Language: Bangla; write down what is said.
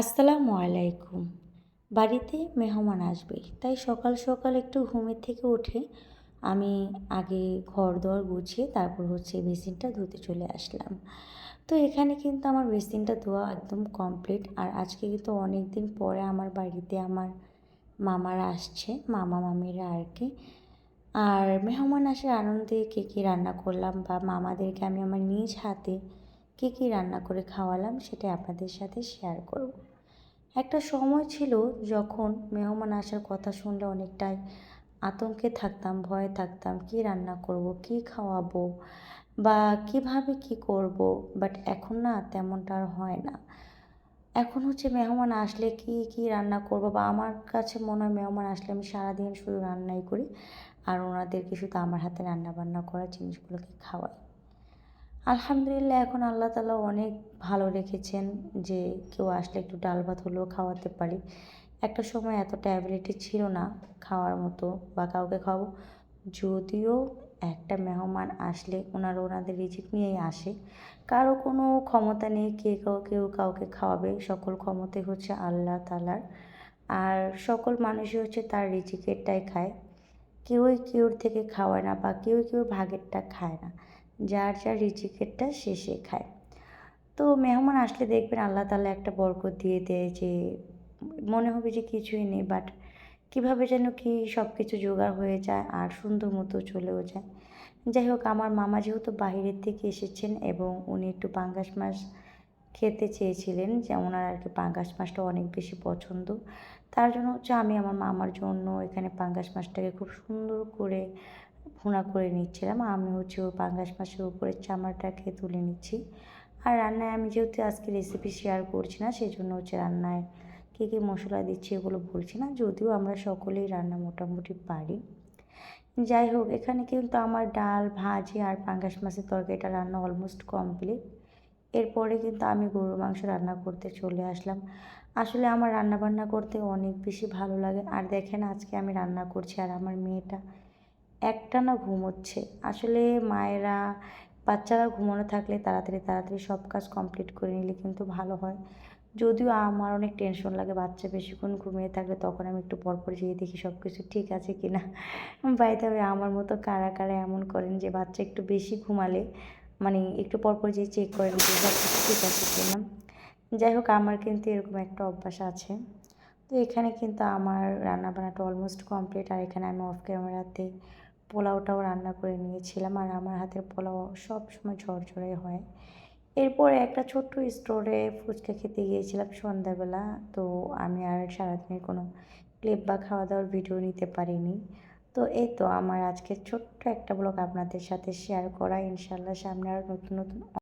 আসসালামু আলাইকুম। বাড়িতে মেহমান আসবে, তাই সকাল সকাল একটু ঘুমের থেকে উঠে আমি আগে ঘর দর গুছিয়ে তারপর হচ্ছে বেসিনটা ধুতে চলে আসলাম। তো এখানে কিন্তু আমার বেসিনটা ধোয়া একদম কমপ্লিট, আর আজকে কিন্তু অনেক দিন পরে আমার বাড়িতে আমার মামারা আসছে, মামা মামিরা আর কি। আর মেহমান আসার আনন্দে কে কী রান্না করলাম বা মামাদেরকে আমি আমার নিজ হাতে কী কী রান্না করে খাওয়ালাম সেটা আপনাদের সাথে শেয়ার করব। একটা সময় ছিল যখন মেহমান আসার কথা শুনলে অনেকটাই আতঙ্কে থাকতাম, ভয়ে থাকতাম, কি রান্না করব, কি খাওয়াবো বা কীভাবে কি করব বাট এখন না তেমনটা আর হয় না। এখন হচ্ছে মেহমান আসলে কি কি রান্না করব বা আমার কাছে মনে হয় মেহমান আসলে আমি সারাদিন শুধু রান্নাই করি আর ওনাদেরকে শুধু আমার হাতে রান্না বান্না করা জিনিসগুলোকে খাওয়াই। আলহামদুলিল্লাহ, এখন আল্লাহ তালা অনেক ভালো রেখেছেন যে কেউ আসলে একটু ডাল ভাত হলেও খাওয়াতে পারি। একটা সময় এতটা অ্যাবিলিটি ছিল না খাওয়ার মতো বা কাউকে খাওয়াবো। যদিও একটা মেহমান আসলে ওনারা ওনাদের রিজিক নিয়েই আসে। কারও কোনো ক্ষমতা নেই, কে কেউ কেউ কাউকে খাওয়াবে। সকল ক্ষমতাই হচ্ছে আল্লাহ তালার আর সকল মানুষই হচ্ছে তার রিজিকেরটাই খায়। কেউই কেউর থেকে খাওয়ায় না বা কেউ কেউ ভাগেরটা খায় না। যার যার রিজিকেরটা সে সে খায়। তো মেহমান আসলে দেখবেন আল্লাহ তালা একটা বরকত দিয়ে দেয় যে, মনে হবে যে কিছুই নেই বাট কীভাবে যেন কি সব কিছু জোগাড় হয়ে যায় আর সুন্দর মতো চলেও যায়। যাই হোক, আমার মামা যেহেতু বাহিরের থেকে এসেছেন এবং উনি একটু পাঙ্গাস মাছ খেতে চেয়েছিলেন, যে ওনার আর কি পাঙ্গাস মাছটা অনেক বেশি পছন্দ। তার জন্য হচ্ছে আমি আমার মামার জন্য এখানে পাঙ্গাস মাছটাকে খুব সুন্দর করে ভুনা করে নিচ্ছিলাম। আমি হচ্ছে ওই পাঙ্গাস মাছের উপরে চামড়াটাকে তুলে নিচ্ছি। আর রান্নায় আমি যেহেতু আজকে রেসিপি শেয়ার করছি না সেই জন্য হচ্ছে রান্নায় কী কী মশলা দিচ্ছি এগুলো বলছি না। যদিও আমরা সকলেই রান্না মোটামুটি পারি। যাই হোক, এখানে কিন্তু আমার ডাল, ভাজি আর পাঙ্গাস মাছের তরকারিটা রান্না অলমোস্ট কমপ্লিট এরপরে কিন্তু আমি গরুর মাংস রান্না করতে চলে আসলাম। আসলে আমার রান্না বান্না করতে অনেক বেশি ভালো লাগে। আর দেখেন আজকে আমি রান্না করছি আর আমার মেয়েটা একটানা ঘুমোচ্ছে আসলে মায়েরা, বাচ্চারা ঘুমানো থাকলে তাড়াতাড়ি তাড়াতাড়ি সব কাজ কমপ্লিট করে নিলে কিন্তু ভালো হয়। যদিও আমার অনেক টেনশন লাগে, বাচ্চা বেশিক্ষণ ঘুমিয়ে থাকলে তখন আমি একটু পরপর যেয়ে দেখি সব কিছু ঠিক আছে কি না হবে আমার মতো কারা কারা এমন করেন যে বাচ্চা একটু বেশি ঘুমালে মানে একটু পরপর যেয়ে চেক করেন যে সব কিছু ঠিক আছে কি না যাই হোক, আমার কিন্তু এরকম একটা অভ্যাস আছে। তো এখানে কিন্তু আমার রান্না বান্নাটা অলমোস্ট কমপ্লিট আর এখানে আমি অফ ক্যামেরাতে পোলাওটাও রান্না করে নিয়েছিলাম আর আমার হাতের পোলাও সব সময় ঝরঝরে হয়। এরপর একটা ছোট্ট স্টোরে ফুচকা খেতে গিয়েছিলাম সন্ধ্যাবেলা, তো আমি আর সারাদিনের কোনো ক্লিপ বা খাওয়া দাওয়ার ভিডিও নিতে পারিনি। তো এই তো আমার আজকে ছোট্ট একটা ব্লগ আপনাদের সাথে শেয়ার করা। ইনশাল্লাহ সামনে আরও নতুন নতুন